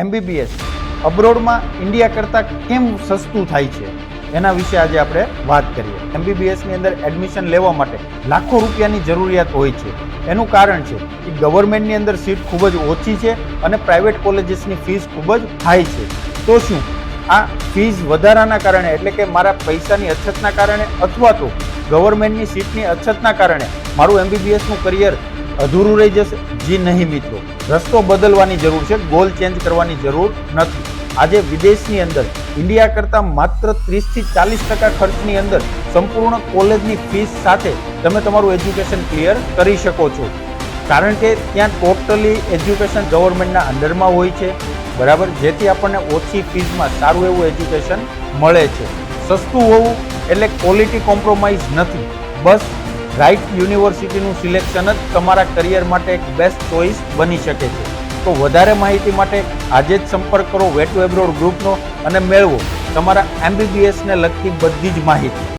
MBBS અબ્રોડમાં India કરતાં કેમ સસ્તું થાય છે? એના વિશે આજે આપણે વાત કરીએ. એમબીબીએસની અંદર એડમિશન લેવા માટે લાખો રૂપિયાની જરૂરિયાત હોય છે. એનું કારણ છે કે ગવર્મેન્ટની અંદર સીટ ખૂબ જ ઓછી છે અને પ્રાઇવેટ કોલેજીસની ફીસ ખૂબ જ હાઈ છે. તો શું? આ ફીસ વધારાના કારણે, એટલે કે મારા પૈસાની અછતના કારણે અથવા તો ગવર્મેન્ટની સીટની અછતના કારણે મારું એમબીબીએસનું કરિયર અધૂરું રહી જશે? જી નહીં, મિત્રો. રસ્તો બદલવાની જરૂર છે ગોલ ચેન્જ કરવાની જરૂર નથી. આજે વિદેશની અંદર ઇન્ડિયા કરતાં માત્ર ત્રીસથી ચાલીસ ટકા ખર્ચની અંદર સંપૂર્ણ કોલેજની ફીસ સાથે તમે તમારું એજ્યુકેશન ક્લિયર કરી શકો છો. કારણ કે ત્યાં ટોટલી એજ્યુકેશન ગવર્મેન્ટના અંડરમાં હોય છે, બરાબર? જેથી આપણને ઓછી ફીઝમાં સારું એવું એજ્યુકેશન મળે છે. સસ્તું હોવું એટલે ક્વોલિટી કોમ્પ્રોમાઇઝ નથી. બસ રાઇટ યુનિવર્સિટીનું સિલેક્શન જ તમારા કરિયર માટે એક બેસ્ટ ચોઇસ બની શકે છે. તો વધારે માહિતી માટે આજે જ સંપર્ક કરો વેટુ એબ્રોડ ગ્રુપનો અને મેળવો તમારા એમબીબીએસને લગતી બધી જ માહિતી.